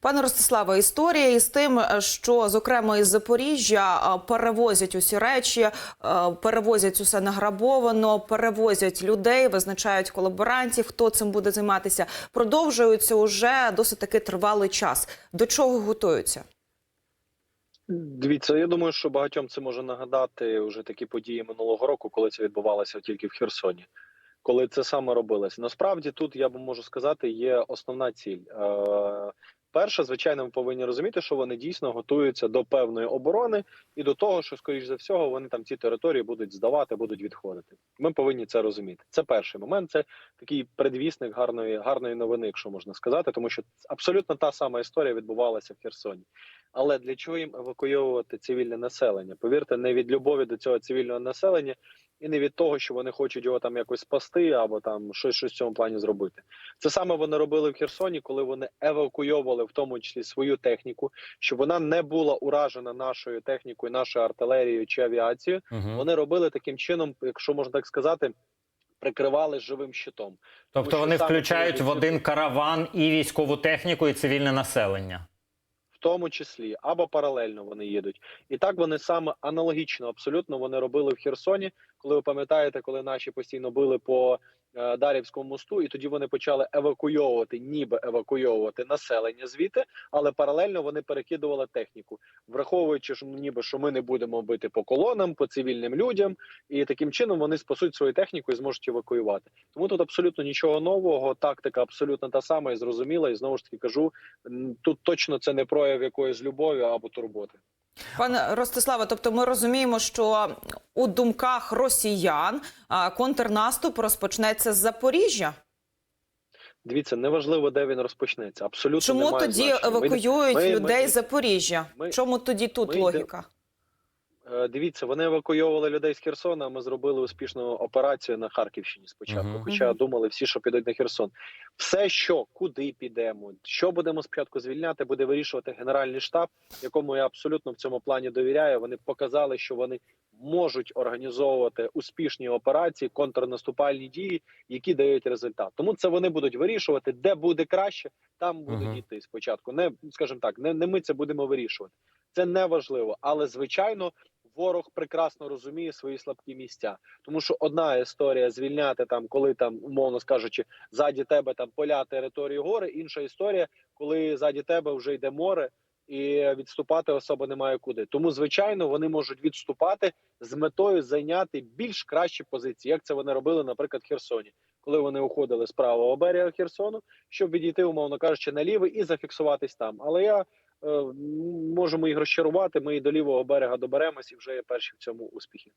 Пане Ростиславе, історія із тим, що зокрема із Запоріжжя перевозять усі речі, перевозять усе награбовано, перевозять людей, визначають колаборантів, хто цим буде займатися. Продовжуються уже досить таки тривалий час. До чого готуються? Дивіться, я думаю, що багатьом це може нагадати вже такі події минулого року, коли це відбувалося тільки в Херсоні, коли це саме робилося. Насправді тут я б можу сказати, є основна ціль. Перше, звичайно, ми повинні розуміти, що вони дійсно готуються до певної оборони і до того, що, скоріш за всього, вони там ці території будуть здавати, будуть відходити. Ми повинні це розуміти. Це перший момент. Це такий предвісник гарної гарної новини, якщо можна сказати, тому що абсолютно та сама історія відбувалася в Херсоні. Але для чого їм евакуйовувати цивільне населення? Повірте, не від любові до цього цивільного населення і не від того, що вони хочуть його там якось спасти або там щось, щось в цьому плані зробити. Це саме вони робили в Херсоні, коли вони евакуйовували в тому числі свою техніку, щоб вона не була уражена нашою технікою, нашою артилерією чи авіацією. Угу. Вони робили таким чином, якщо можна так сказати, прикривали живим щитом. Тобто що вони включають в один караван і військову техніку, і цивільне населення. В тому числі або паралельно вони їдуть, і так вони саме аналогічно абсолютно вони робили в Херсоні. Коли ви пам'ятаєте, коли наші постійно били по е, Дарівському мосту, і тоді вони почали евакуйовувати, ніби евакуйовувати населення звідти, але паралельно вони перекидували техніку, враховуючи, що ну, ніби що ми не будемо бити по колонам, по цивільним людям, і таким чином вони спасуть свою техніку і зможуть евакуювати. Тому тут абсолютно нічого нового. Тактика абсолютно та сама і зрозуміла. І знову ж таки кажу, тут точно це не прояв якоїсь любові або турботи. Пане Ростиславе, тобто ми розуміємо, що у думках росіян контрнаступ розпочнеться з Запоріжжя. Дивіться, неважливо, де він розпочнеться. Абсолютно Чому немає тоді значення. Евакуюють ми- людей ми- з Запоріжжя? ми- Чому тоді тут ми логіка? Е, Дивіться, вони евакуйовували людей з Херсона. а Ми зробили успішну операцію на Харківщині спочатку. Мгм. Хоча думали всі, що підуть на Херсон. Все, що куди підемо, що будемо спочатку звільняти, буде вирішувати генеральний штаб, якому я абсолютно в цьому плані довіряю. Вони показали, що вони можуть організовувати успішні операції, контрнаступальні дії, які дають результат. Тому це вони будуть вирішувати, де буде краще, там будуть Мгм. йти спочатку. Не скажімо так, не, не ми це будемо вирішувати. Це не важливо, але звичайно. Ворог прекрасно розуміє свої слабкі місця, тому що одна історія звільняти там, коли там, умовно скажучи, ззаді тебе там поля, території гори. Інша історія, коли ззаді тебе вже йде море, і відступати особа немає куди. Тому, звичайно, вони можуть відступати з метою зайняти більш кращі позиції, як це вони робили, наприклад, в Херсоні, коли вони уходили з правого берега Херсону, щоб відійти, умовно кажучи, на лівий і зафіксуватись там. Але я можемо їх розчарувати. Ми і до лівого берега доберемось, і вже є перші в цьому успіхи.